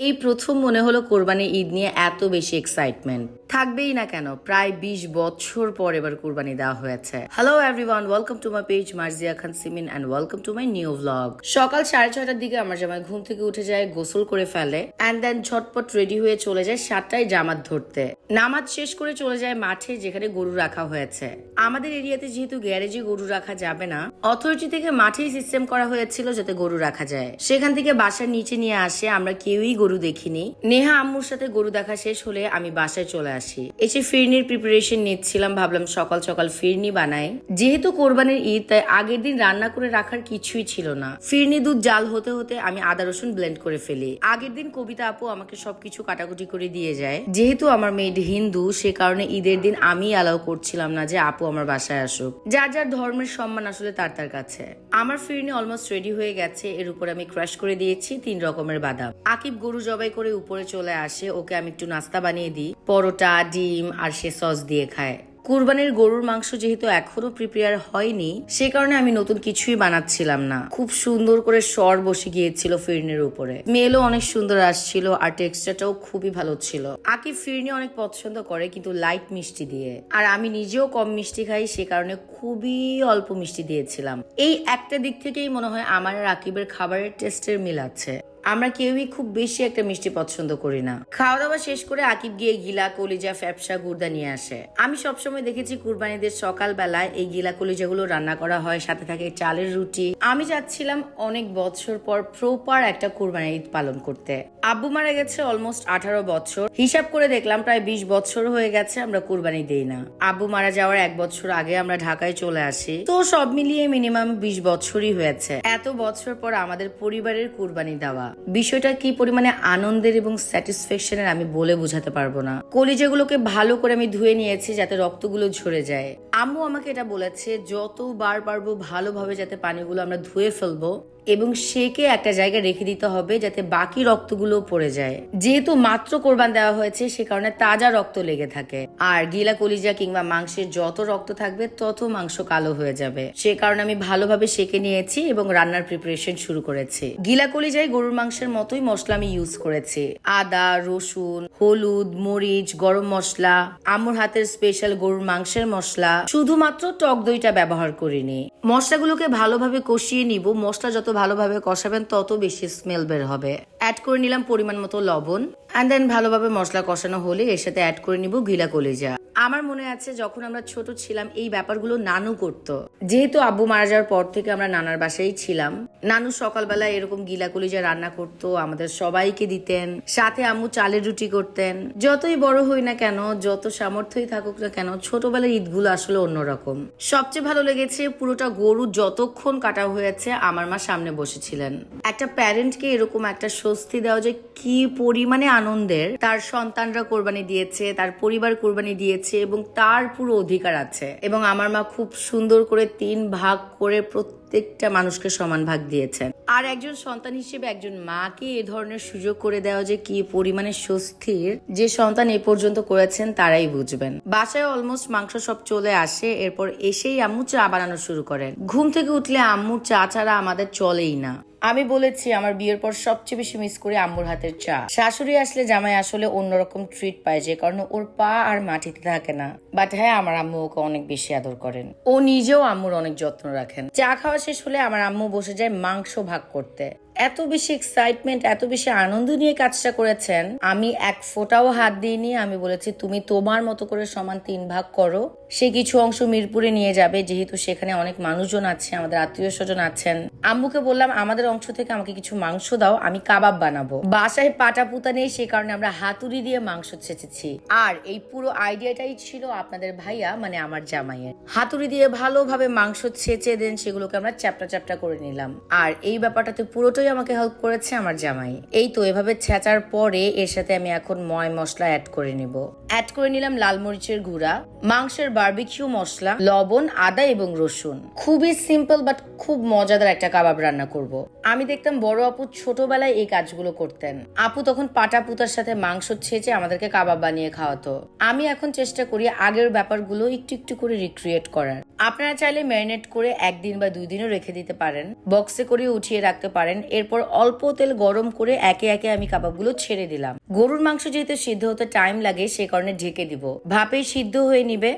এই প্রথম মনে হলো কোরবানি ঈদ নিয়ে এত বেশি এক্সাইটমেন্ট থাকবেই না কেন? প্রায় বিশ বছর পর এবার কোরবানি দেওয়া হয়েছে। Hello everyone welcome to my page Marzia Khan Simin and welcome to my new vlog সকাল সাড়ে ছয়টার দিকে আমার জামাই ঘুম থেকে উঠে যায়, গোসল করে ফেলে অ্যান্ড দেন ঝটপট রেডি হয়ে চলে যায় সাতটায় জামাত ধরতে। নামাজ শেষ করে চলে যায় মাঠে যেখানে গরু রাখা হয়েছে। আমাদের এরিয়াতে যেহেতু গ্যারেজে গরু রাখা যাবে না, অথরিটি থেকে মাঠেই সিস্টেম করা হয়েছিল যাতে গরু রাখা যায়। সেখান থেকে বাসার নিচে নিয়ে আসে, আমরা কেউই গরু দেখিনি। নেহা আম্মুর সাথে গরু দেখা শেষ হলে আমি বাসায় চলে আসি। এসে ফিরনির প্রিপারেশন নিচ্ছিলাম, ভাবলাম সকাল সকাল ফিরনি বানাই। যেহেতু কোরবানির ঈদ, তাই আগের দিন রান্না করে রাখার কিছুই ছিল না। ফিরনি দুধ জাল হতে হতে আমি আদা রসুন ব্লেন্ড করে ফেলি। আগের দিন কবিতা আপু আমাকে সবকিছু কাটাকুটি করে দিয়ে যায়। যেহেতু আমার মেয়েড হিন্দু, সে কারণে ঈদের দিন আমি অ্যালাউ করছিলাম না যে আপু আমার বাসায় আসুক। যার যার ধর্মের সম্মান আসলে তার তার কাছে। আমার ফিরনি অলমোস্ট রেডি হয়ে গেছে, এর উপর আমি ক্রাশ করে দিয়েছি তিন রকমের বাদাম। আকিব গরু জবাই করে উপরে চলে আসে, ওকে আমি একটু নাস্তা বানিয়ে দিই। পরোটা ডিম আর সে সস দিয়ে খায়। কুরবানির গরুর মাংস যেহেতু এখনও প্রিপেয়ার হয়নি, সে কারণে আমি নতুন কিছুই বানাচ্ছিলাম না। খুব সুন্দর করে স্বর বসে গিয়েছিল ফিরনির উপরে। মেলও অনেক সুন্দর আসছিল আর টেক্সচারটাও খুবই ভালো ছিল। আকি ফিরনি অনেক পছন্দ করে কিন্তু লাইট মিষ্টি দিয়ে। আর আমি নিজেও কম মিষ্টি খাই, সে কারণে খুবই অল্প মিষ্টি দিয়েছিলাম। এই একটা দিক থেকেই মনে হয় আমার আর আকিবের খাবারের টেস্টের মিল আছে। আমরা কেউই খুব বেশি একটা মিষ্টি পছন্দ করি না। খাওয়া দাওয়া শেষ করে আকিব গিয়ে গিলা, কলিজা, ফ্যাপসা গুর্দা নিয়ে আসে। আমি সবসময় দেখেছি কুরবানিদের সকালবেলায় এই গিলা কলিজাগুলো রান্না করা হয়, সাথে থাকে চালের রুটি। আমি যাচ্ছিলাম অনেক বছর পর প্রপার একটা কুরবানি ঈদ পালন করতে। আব্বু মারা গেছে অলমোস্ট আঠারো বছর। হিসাব করে দেখলাম প্রায় বিশ বছর হয়ে গেছে আমরা কুরবানি দেই না। আব্বু মারা যাওয়ার এক বছর আগে আমরা ঢাকায় চলে আসি। তো সব মিলিয়ে মিনিমাম বিশ বছরই হয়েছে। এত বছর পর আমাদের পরিবারের কুরবানি দেওয়া। বিষয়টা কি পরিমাণে আনন্দের এবং স্যাটিসফ্যাকশনের আমি বলে বোঝাতে পারব না। কলিজাগুলোকে ভালো করে আমি ধুয়ে নিয়েছি যাতে রক্তগুলো ঝরে যায়। আম্মু আমাকে এটা বলেছে, যতবার পারব ভালোভাবে যাতে পানিগুলো আমরা ধুয়ে ফেলব এবং সেকে একটা জায়গায় রেখে দিতে হবে যাতে বাকি রক্তগুলো পড়ে যায়। যেহেতু মাত্র কোরবান দেওয়া হয়েছে, সে কারণে তাজা রক্ত লেগে থাকে। আর গিলা, কলিজা কিংবা মাংসের যত রক্ত থাকবে, তত মাংস কালো হয়ে যাবে। সে কারণে আমি ভালোভাবে সেকে নিয়েছি এবং রান্নার প্রিপারেশন শুরু করেছি। গিলা, কলিজায় গরুর মাংসের মতোই মশলা আমি ইউজ করেছি। আদা, রসুন, হলুদ, মরিচ, গরম মশলা, আমুর হাতের স্পেশাল গরুর মাংসের মশলা। শুধুমাত্র টক দইটা ব্যবহার করিনি। মশলাগুলোকে ভালোভাবে কষিয়ে নিব। মশলা যত ভালোভাবে কষাবেন, তত বেশি স্মেল বের হবে। অ্যাড করে নিলাম পরিমাণ মতো লবণ অ্যান্ড দেন ভালোভাবে মশলা কষানো হলে এর সাথে অ্যাড করে নিব ঘিলা কলিজা। আমার মনে আছে যখন আমরা ছোট ছিলাম, এই ব্যাপারগুলো নানু করত। যেহেতু আব্বু মারা যাওয়ার পর থেকে আমরা নানার বাসায় ছিলাম, নানু সকালবেলা এরকম গিলা কলিজা রান্না করতো, আমাদের সবাইকে দিতেন, সাথে আম্মু চালের রুটি করতেন। যতই বড় হই না কেন, যত সামর্থ্যই থাকুক না কেন, ছোটবেলার ঈদগুলো আসলে অন্যরকম। সবচেয়ে ভালো লেগেছে পুরোটা গরু যতক্ষণ কাটা হয়েছে, আমার মা সামনে বসেছিলেন। একটা প্যারেন্টকে এরকম একটা স্বস্তি দেওয়া যে কি পরিমাণে আনন্দের, তার সন্তানরা কোরবানি দিয়েছে, তার পরিবার কোরবানি দিয়েছে এবং তার পুরো অধিকার আছে এবং আমার মা খুব সুন্দর করে তিন ভাগ করে প্রত্যেকটা মানুষকে সমান ভাগ দিয়েছেন আর একজন সন্তান হিসেবে একজন মাকে এ ধরনের সুযোগ করে দেওয়া যে কি পরিমাণে স্বস্তির যে সন্তান এ পর্যন্ত করেছেন তারাই বুঝবেন। বাসায় অলমোস্ট মাংস সব চলে আসে, এরপর এসেই আম্মু চা বানানো শুরু করেন। ঘুম থেকে উঠলে আম্মুর চা ছাড়া আমাদের চলেই না। আমি বলেছি আমার বিয়ের পর সবচেয়ে বেশি মিস করি আম্মুর হাতের চা। শাশুড়ি আসলে জামাই আসলে অন্যরকম ট্রিট পায়, যে কারণে ওর পা আর মাটিতে থাকে না। বাট হ্যাঁ আমার আম্মু ওকে অনেক বেশি আদর করেন। ও নিজেও আম্মুর অনেক যত্ন রাখেন। চা খাওয়া শেষ হলে আমার আম্মু বসে যায় মাংস ভাগ করতে। এত বেশি এক্সাইটমেন্ট এত বেশি আনন্দ নিয়ে কাজটা করেছেন। আমি এক ফোঁটাও হাত দিইনি, আমি বলেছি, তুমি তোমার মতো করে সমান তিন ভাগ করো। সে কিছু অংশ মিরপুরে নিয়ে যাবে, যেহেতু সেখানে অনেক মানুষজন আছে, আমাদের আত্মীয় স্বজন আছেন। আম্মুকে বললাম, আমাদের অংশ থেকে আমাকে কিছু মাংস দাও, আমি কাবাব বানাবো। বাসায় পাটা পুতা নেই, সে কারণে আমরা হাতুড়ি দিয়ে মাংস ছেঁচেছি। আর এই পুরো আইডিয়াটাই ছিল আপনাদের ভাইয়া মানে আমার জামাইয়ের। হাতুড়ি দিয়ে ভালোভাবে মাংস ছেঁচে দেন, সেগুলোকে আমরা চ্যাপটা চ্যাপটা করে নিলাম। আর এই ব্যাপারটাতে পুরোটাই আমাকে হেল্প করেছে আমার জামাই। এই তো, এভাবে ছেঁচার পরে এর সাথে আমি এখন ময় মশলা অ্যাড করে নিব। অ্যাড করে নিলাম লাল মরিচের গুঁড়া, মাংসের বারবিকিউ মশলা, লবণ, আদা এবং রসুন। খুবই সিম্পল বাট খুব মজাদার একটা কাবাব রান্না করব। আমি দেখতাম বড় আপু ছোটবেলায় এই কাজগুলো করতেন। আপু তখন পাটা পুতার সাথে মাংস ছেঁচে আমাদেরকে কাবাব বানিয়ে খাওয়াতো। আমি এখন চেষ্টা করি আগের ব্যাপারগুলো একটু একটু করে রিক্রিয়েট করার। আপনারা চাইলে ম্যারিনেট করে একদিন বা দুই দিনও রেখে দিতে পারেন। বক্সে করে উঠিয়ে রাখতে পারেন। এরপর অল্প তেল গরম করে একে একে আমি কাবাবগুলো ছেড়ে দিলাম। গরুর মাংস যেহেতু সিদ্ধ হতে টাইম লাগে, সে কারণে ঢেকে দিব। ভাপে সিদ্ধ হয়ে নিবে।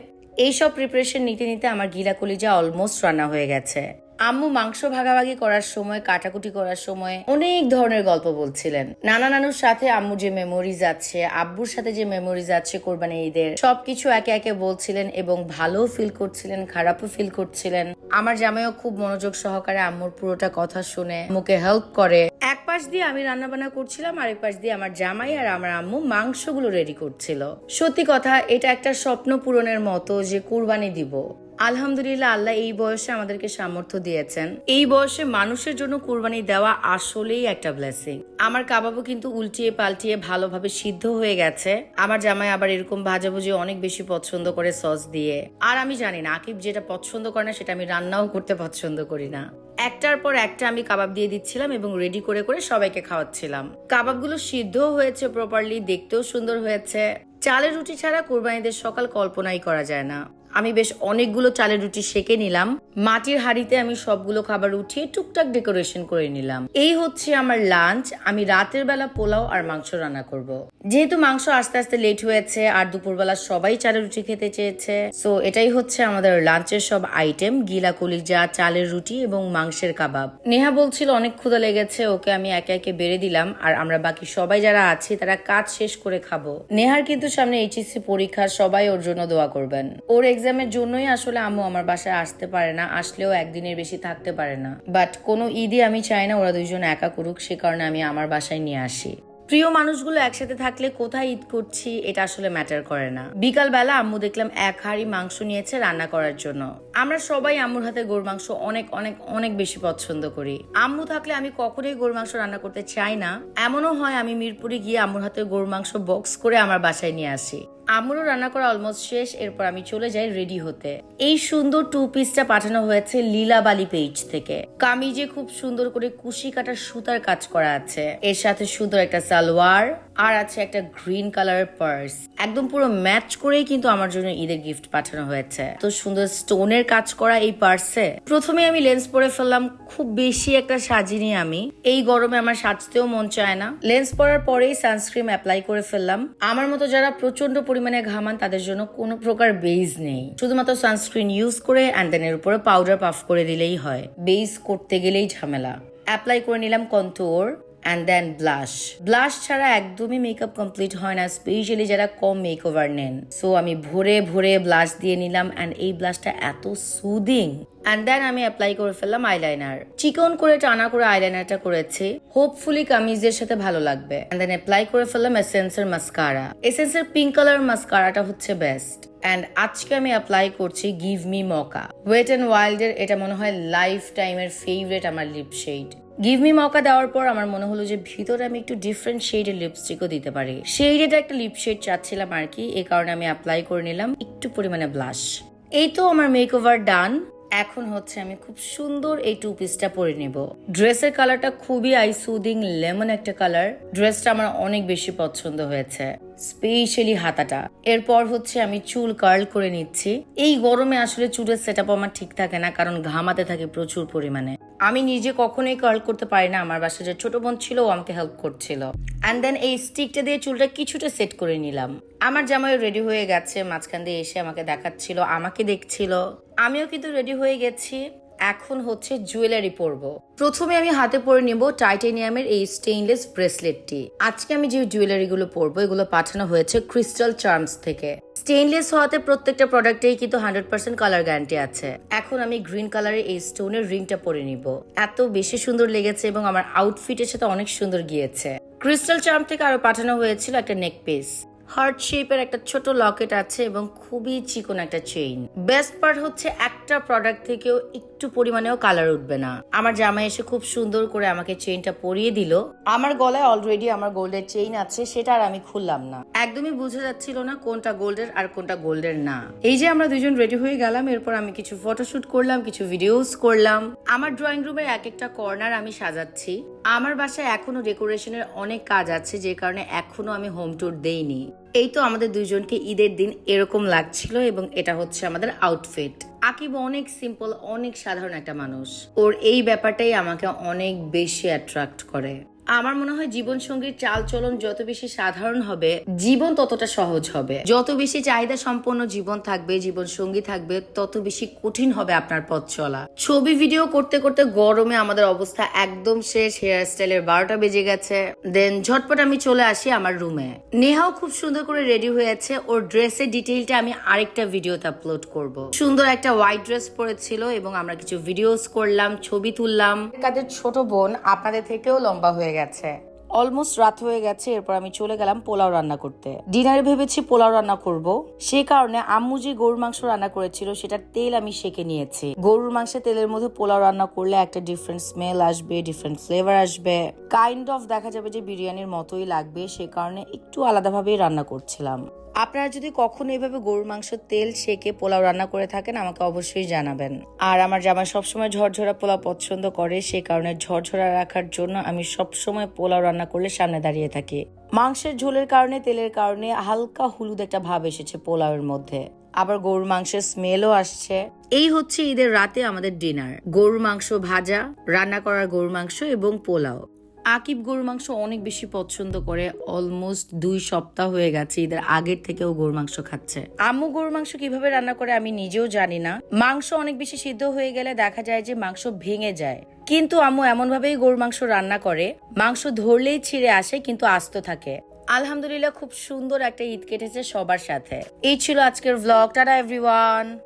এইসব প্রিপারেশন নিতে নিতে আমার গিলা কলিজা অলমোস্ট রান্না হয়ে গেছে। আম্মু মাংস ভাগাভাগি করার সময়, কাটাকুটি করার সময় অনেক ধরনের গল্প বলছিলেন। নানা নানুর সাথে আম্মু যে মেমোরিজ আছে, আব্বুর সাথে যে মেমোরিজ আছে কোরবানি ঈদের, সবকিছু একে একে বলছিলেন এবং ভালো ফিল করছিলেন, খারাপও ফিল করছিলেন। আমার জামাইও খুব মনোযোগ সহকারে আম্মুর পুরোটা কথা শুনে মুখে হেল্প করে। এক পাশ দিয়ে আমি রান্না বান্না করছিলাম, আরেক পাশ দিয়ে আমার জামাই আর আমার আম্মু মাংসগুলো রেডি করছিল। সত্যি কথা, এটা একটা স্বপ্ন পূরণের মতো যে কুরবানি দিব। আলহামদুলিল্লাহ, আল্লাহ এই বয়সে আমাদেরকে সামর্থ্য দিয়েছেন। এই বয়সে মানুষের জন্য কুরবানি দেওয়া আসলেই একটা ব্লেসিং আমার কাবাবও কিন্তু উল্টিয়ে পাল্টিয়ে ভালোভাবে সিদ্ধ হয়ে গেছে। আমার জামাই আবার এরকম ভাজাভুজি অনেক বেশি পছন্দ করে সস দিয়ে। আর আমি জানি না, আকিব যেটা পছন্দ করে না সেটা আমি রান্নাও করতে পছন্দ করি না। একটার পর একটা আমি কাবাব দিয়ে দিচ্ছিলাম এবং রেডি করে করে সবাইকে খাওয়াচ্ছিলাম। কাবাবগুলো সিদ্ধও হয়েছে প্রপারলি দেখতেও সুন্দর হয়েছে। চালের রুটি ছাড়া কোরবানিদের সকাল কল্পনাই করা যায় না। আমি বেশ অনেকগুলো চালের রুটি সেকে নিলাম। মাটির হাঁড়িতে আমি সবগুলো খাবার উঠিয়ে টুকটাক ডেকোরেশন করে নিলাম। এই হচ্ছে আমার লাঞ্চ। আমি রাতের বেলা পোলাও আর মাংস রান্না করব। যেহেতু মাংস আস্তে আস্তে লেট হয়েছে আর দুপুরবেলা সবাই চালের রুটি খেতে চেয়েছে সো এটাই হচ্ছে আমাদের লাঞ্চের সব আইটেম গিলা কলিজা, চালের রুটি এবং মাংসের কাবাব। নেহা বলছিল, অনেক ক্ষুদা লেগেছে, ওকে আমি একে একে বেড়ে দিলাম আর আমরা বাকি সবাই যারা আছি, তারা কাজ শেষ করে খাব। নেহার কিন্তু সামনে এইচএসসি পরীক্ষা, সবাই ওর জন্য দোয়া করবেন। ওর এক্সামের জন্যই আসলে আম্মু আমার বাসায় আসতে পারে না, আসলেও একদিনের বেশি থাকতে পারে না। বাট কোনো ঈদই আমি চাই না ওরা দুইজন একা করুক, সে কারণে আমি আমার বাসায় নিয়ে আসি। প্রিয় মানুষগুলো একসাথে থাকলে কোথায় ঈদ করছি, এটা আসলে ম্যাটার করে না। বিকাল বেলা আম্মু দেখলাম এক হাড়ি মাংস নিয়েছে রান্না করার জন্য। আমরা সবাই আম্মুর হাতে গরুর মাংস অনেক অনেক অনেক বেশি পছন্দ করি। আম্মু থাকলে আমি কখনোই গরুর মাংস রান্না করতে চাই না। এমনও হয় আমি মিরপুরে গিয়ে আম্মুর হাতে গরুর মাংস বক্স করে আমার বাসায় নিয়ে আসি। আমুরও রান্না করা অলমোস্ট শেষ, এরপর আমি চলে যাই রেডি হতে। এই সুন্দর টু পিসটা পাঠানো হয়েছে লীলাবালি পেজ থেকে। কামিজে খুব সুন্দর করে কুশি কাটার সুতার কাজ করা আছে। এর সাথে সুন্দর একটা সালোয়ার আর আছে একটা গ্রিন কালার পার্স। একদম পুরো ম্যাচ করেই কিন্তু আমার জন্য ঈদের গিফট পাঠানো হয়েছে। তো সুন্দর স্টোনের কাজ করা এই পার্সে। প্রথমে আমি লেন্স পরে ফেললাম, খুব বেশি একটা সাজিনি আমি। এই গরমে আমার সাজতেও মন চায় না। লেন্স পরার পরেই সানস্ক্রিন অ্যাপ্লাই করে ফেললাম। আমার মতো যারা প্রচণ্ড পরিমাণে ঘামান, তাদের জন্য কোনো প্রকার বেজ নেই। শুধুমাত্র সানস্ক্রিন ইউজ করে অ্যান্ড দেন এর উপরে পাউডার পাফ করে দিলেই হয়। বেজ করতে গেলেই ঝামেলা। অ্যাপ্লাই করে নিলাম contour and then blush blush ছাড়া একদমই মেকআপ কমপ্লিট হয় না স্পেশালি যারা কম মেক ওভার নেন। সো আমি ভরে ভরে ব্লাশ দিয়ে নিলাম অ্যান্ড এই ব্লাশটা এত সুদিং অ্যান্ড দেন আমি অ্যাপ্লাই করে ফেললাম আইলাইনার চিকন করে, টানা করে আইলাইনারটা করেছি। হোপফুলি কামিজের সাথে ভালো লাগবে। অ্যান্ড দেন অ্যাপ্লাই করে ফেললাম এসেন্সের মাস্কারা এসেন্সের পিঙ্ক কালার মাস্কারাটা হচ্ছে বেস্ট অ্যান্ড আজকে আমি অ্যাপ্লাই করছি give me mocha wet and ওয়াইল্ডের এটা মনে হয় লাইফ টাইমের ফেভারেট আমার lip shade give me mocha দেওয়ার পর আমার মনে হলো যে ভিতরে আমি একটু ডিফারেন্ট শেডের লিপস্টিকও দিতে পারি। শেডের একটা লিপ শেড চাচ্ছিলাম আর কি। এই কারণে আমি অ্যাপ্লাই করে নিলাম একটু পরিমাণে ব্লাশ এই তো আমার মেক ওভার ডান এখন হচ্ছে আমি খুব সুন্দর এই টু পিসটা পরে নেব। ড্রেসের কালারটা খুবই আই সুদিং লেমন একটা কালার ড্রেসটা আমার অনেক বেশি পছন্দ হয়েছে। স্পেশালি হাতাটা। এরপর হচ্ছে আমি চুল কার্ল করে নিচ্ছি। এই গরমে আসলে চুলের সেট আমার ঠিক থাকে না, কারণ ঘামাতে থাকে প্রচুর পরিমাণে। আমি নিজে কখনোই কার্ল করতে পারি না, আমার বাসায় যে ছোট বোন ছিল, ও আমাকে হেল্প করছিল। অ্যান্ড দেন এই স্টিকটা দিয়ে চুলটা কিছুটা সেট করে নিলাম। আমার জামাই রেডি হয়ে গেছে, মাঝখান দিয়ে এসে আমাকে দেখাচ্ছিল, আমাকে দেখছিল। আমিও কিন্তু রেডি হয়ে গেছি। এখন হচ্ছে জুয়েলারি পরব। প্রথমে আমি হাতে পরে নিব টাইটেনিয়ামের এই স্টেইনলেস ব্রেসলেটটি আজকে আমি যে জুয়েলারিগুলো পরবো, এগুলো পাঠানো হয়েছে ক্রিস্টাল চার্মস থেকে। স্টেইনলেস হওয়াতে প্রত্যেকটা প্রোডাক্টেই কিন্তু হান্ড্রেড পার্সেন্ট কালার গ্যারান্টি আছে। এখন আমি গ্রিন কালারের এই স্টোনের রিংটা পরে নিব। এত বেশি সুন্দর লেগেছে এবং আমার আউটফিটের সাথে অনেক সুন্দর গিয়েছে। ক্রিস্টাল চার্ম থেকে আরও পাঠানো হয়েছিল একটা নেক পিস হার্ট শেপের একটা ছোট লকেট আছে এবং খুবই চিকন একটা চেইন। বেস্ট পার্ট হচ্ছে একটা প্রোডাক্ট থেকেও একটু পরিমাণেও কালার উঠবে না। আমার জামাই এসে খুব সুন্দর করে আমাকে চেইনটা পরিয়ে দিল। আমার গলায় অলরেডি আমার গোল্ডের চেইন আছে, সেটা আর আমি খুললাম না। একদমই বোঝা যাচ্ছিল না কোনটা গোল্ডের আর কোনটা গোল্ডের না। এই যে আমরা দুজন রেডি হয়ে গেলাম, এরপর আমি কিছু ফটোশুট করলাম, কিছু ভিডিওস করলাম। আমার ড্রয়িং রুমের এক একটা কর্নার আমি সাজাচ্ছি। আমার বাসায় এখনও ডেকোরেশনের অনেক কাজ আছে, যে কারণে এখনও আমি হোম ট্যুর দেইনি। এই তো আমাদের দুইজনকে ঈদের দিন এরকম লাগছিল এবং এটা হচ্ছে আমাদের আউটফিট। আকিব অনেক সিম্পল অনেক সাধারণ একটা মানুষ। ওর এই ব্যাপারটাই আমাকে অনেক বেশি অ্যাট্রাক্ট করে। আমার মনে হয় জীবন সঙ্গীর চাল চলন যত বেশি সাধারণ হবে, জীবন ততটা সহজ হবে। যত বেশি চাহিদা সম্পন্ন জীবন থাকবে জীবন সঙ্গী থাকবে, তত বেশি কঠিন হবে আপনার পথ চলা। ছবি, ভিডিও করতে করতে গরমে আমাদের অবস্থা একদম শেষ হেয়ার স্টাইলের বারোটা বেজে গেছে। দেন ঝটপট আমি চলে আসি আমার রুমে নেহাও খুব সুন্দর করে রেডি হয়েছে ওর ড্রেসের ডিটেইলটা আমি আরেকটা ভিডিওতে আপলোড করব। সুন্দর একটা হোয়াইট ড্রেস পরেছিল এবং আমরা কিছু ভিডিওস করলাম, ছবি তুললাম। কাদের ছোট বোন আপনাদের থেকেও লম্বা হয়ে গেছে। অলমোস্ট রাত হয়ে গেছে, এরপর আমি চলে গেলাম পোলাও রান্না করতে। ডিনারে ভেবেছি পোলাও রান্না করব। সে কারণে আম্মু যে গরুর মাংস রান্না করেছিল, সেটার তেল আমি সেকে নিয়েছি। গরুর মাংসের তেলের মধ্যে পোলাও রান্না করলে একটা ডিফারেন্ট স্মেল আসবে ডিফারেন্ট ফ্লেভার আসবে। কাইন্ড অফ দেখা যাবে যে বিরিয়ানির মতোই লাগবে, সে কারণে একটু আলাদাভাবেই রান্না করছিলাম। আপনারা যদি কখনো এভাবে গরুর মাংস তেল সেকে পোলাও রান্না করে থাকেন, আমাকে অবশ্যই জানাবেন। আর আমার জামা সবসময় ঝরঝরা পোলাও পছন্দ করে, সে কারণে ঝরঝরা রাখার জন্য আমি সবসময় পোলাও রান্না করলে সামনে দাঁড়িয়ে থাকি। মাংসের ঝোলের কারণে, তেলের কারণে হালকা হলুদ একটা ভাব এসেছে পোলাওয়ের মধ্যে। আবার গরুর মাংসের স্মেলও আসছে। এই হচ্ছে ঈদের রাতে আমাদের ডিনার। গরুর মাংস ভাজা, রান্না করার গরুর মাংস এবং পোলাও। আকিব গরুর মাংস অনেক বেশি পছন্দ করে। অলমোস্ট দুই সপ্তাহ হয়ে গেছে ঈদের আগের থেকেও গরুর মাংস খাচ্ছে। আম্মু গরুর মাংস কীভাবে রান্না করে আমি নিজেও জানি না। মাংস অনেক বেশি সিদ্ধ হয়ে গেলে দেখা যায় যে মাংস ভেঙে যায়। কিন্তু আম্মু এমন ভাবেই গরুর মাংস রান্না করে। মাংস ধরলেই ছিঁড়ে আসে, কিন্তু আস্ত থাকে। আলহামদুলিল্লাহ, খুব সুন্দর একটা ঈদ কেটেছে সবার সাথে। এই ছিল আজকের ভ্লগ টাটা এভরিওয়ান